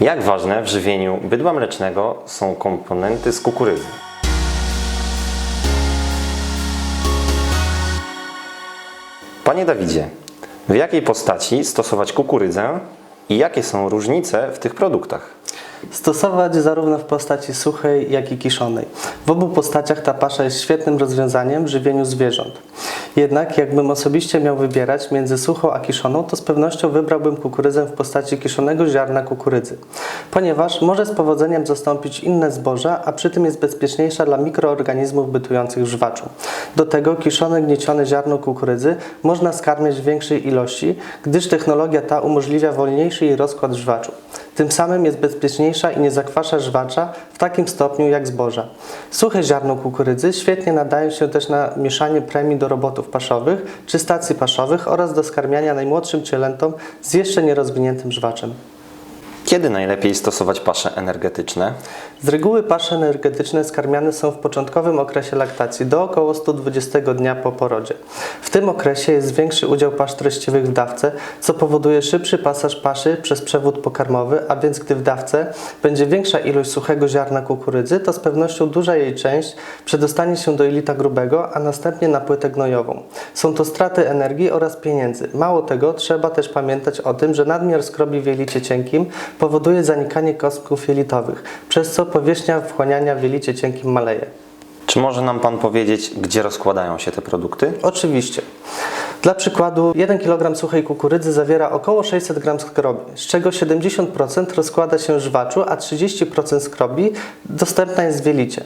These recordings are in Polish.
Jak ważne w żywieniu bydła mlecznego są komponenty z kukurydzy? Panie Dawidzie, w jakiej postaci stosować kukurydzę i jakie są różnice w tych produktach? Stosować zarówno w postaci suchej, jak i kiszonej. W obu postaciach ta pasza jest świetnym rozwiązaniem w żywieniu zwierząt. Jednak jakbym osobiście miał wybierać między suchą a kiszoną, to z pewnością wybrałbym kukurydzę w postaci kiszonego ziarna kukurydzy, ponieważ może z powodzeniem zastąpić inne zboża, a przy tym jest bezpieczniejsza dla mikroorganizmów bytujących w żwaczu. Do tego kiszone gniecione ziarno kukurydzy można skarmiać w większej ilości, gdyż technologia ta umożliwia wolniejszy jej rozkład żwaczu. Tym samym jest bezpieczniejsza i nie zakwasza żwacza w takim stopniu jak zboża. Suche ziarno kukurydzy świetnie nadają się też na mieszanie premii do robotów paszowych czy stacji paszowych oraz do skarmiania najmłodszym cielętom z jeszcze nierozwiniętym żwaczem. Kiedy najlepiej stosować pasze energetyczne? Z reguły pasze energetyczne skarmiane są w początkowym okresie laktacji do około 120 dnia po porodzie. W tym okresie jest większy udział pasz treściwych w dawce, co powoduje szybszy pasaż paszy przez przewód pokarmowy, a więc gdy w dawce będzie większa ilość suchego ziarna kukurydzy, to z pewnością duża jej część przedostanie się do jelita grubego, a następnie na płytę gnojową. Są to straty energii oraz pieniędzy. Mało tego, trzeba też pamiętać o tym, że nadmiar skrobi w jelicie cienkim powoduje zanikanie kostków jelitowych, przez co powierzchnia wchłaniania w jelicie cienkim maleje. Czy może nam Pan powiedzieć, gdzie rozkładają się te produkty? Oczywiście. Dla przykładu 1 kg suchej kukurydzy zawiera około 600 g skrobi, z czego 70% rozkłada się w żwaczu, a 30% skrobi dostępna jest w jelicie.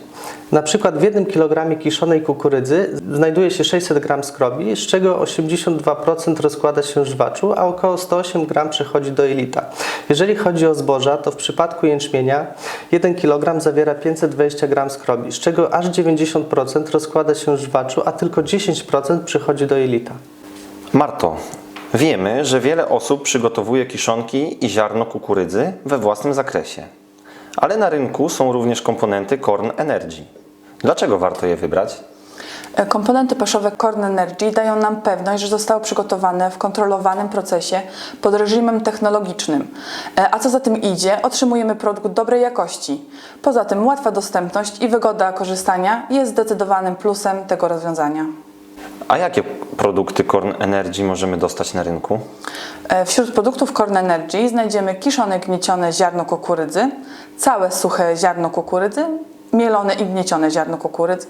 Na przykład w 1 kg kiszonej kukurydzy znajduje się 600 g skrobi, z czego 82% rozkłada się w żwaczu, a około 108 g przechodzi do jelita. Jeżeli chodzi o zboża, to w przypadku jęczmienia 1 kg zawiera 520 g skrobi, z czego aż 90% rozkłada się w żwaczu, a tylko 10% przychodzi do jelita. Marto, wiemy, że wiele osób przygotowuje kiszonki i ziarno kukurydzy we własnym zakresie. Ale na rynku są również komponenty Corn Energy. Dlaczego warto je wybrać? E, Komponenty paszowe Corn Energy dają nam pewność, że zostały przygotowane w kontrolowanym procesie pod reżimem technologicznym. E, A co za tym idzie, otrzymujemy produkt dobrej jakości. Poza tym łatwa dostępność i wygoda korzystania jest zdecydowanym plusem tego rozwiązania. A jakie produkty Corn Energy możemy dostać na rynku? E, Wśród produktów Corn Energy znajdziemy kiszone gniecione ziarno kukurydzy, całe suche ziarno kukurydzy, mielone i gniecione ziarno kukurydzy,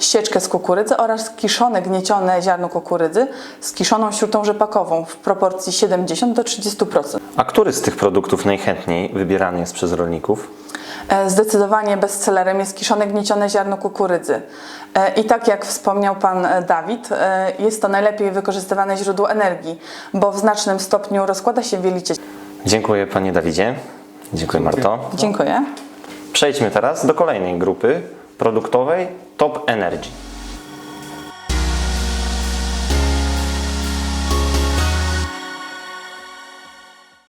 sieczkę z kukurydzy oraz kiszone gniecione ziarno kukurydzy z kiszoną śrutą rzepakową w proporcji 70 do 30%. A który z tych produktów najchętniej wybierany jest przez rolników? E, Zdecydowanie bestsellerem jest kiszone gniecione ziarno kukurydzy. E, I tak jak wspomniał Pan e, Dawid, jest to najlepiej wykorzystywane źródło energii, bo w znacznym stopniu rozkłada się w jelicie. Dziękuję Panie Dawidzie. Dziękuję Marto. Dziękuję. Przejdźmy teraz do kolejnej grupy produktowej Top Energy.